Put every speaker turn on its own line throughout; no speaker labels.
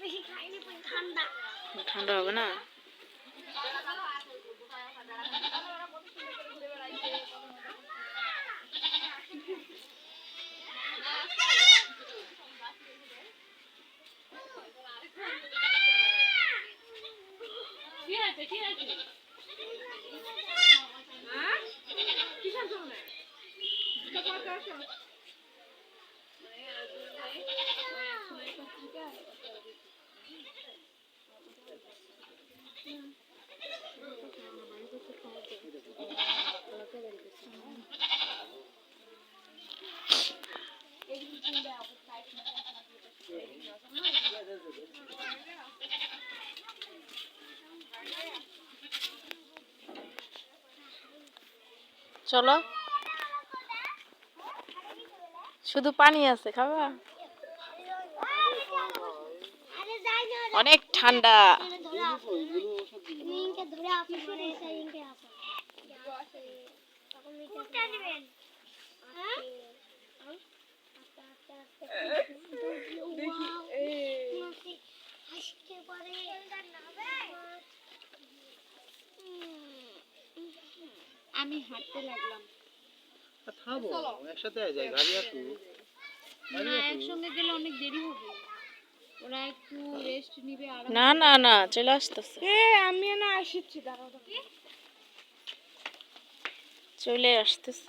বেশি খাইনি পরে ঠান্ডা
ঠান্ডা হবে না চলো। শুধু পানি আছে খাবা?
হাসতে ঠান্ডা। আমি হাঁটতে লাগলাম।
থামো একসাথে যাই গাড়ি আসু
না একসঙ্গে গেলে অনেক দেরি হবে। ওরা একটু রেস্ট নিবে আর
না না না চলে আসতেছে।
আমি না আসিছি দাঁড়াও
চলে আসতেছে।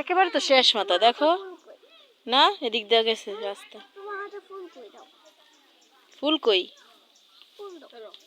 একেবারে তো শেষ মাথা দেখো। না এদিক দিয়ে গেছে রাস্তা।
তোমার হাতে ফোন করে দাও?
ফুল কই?
对的。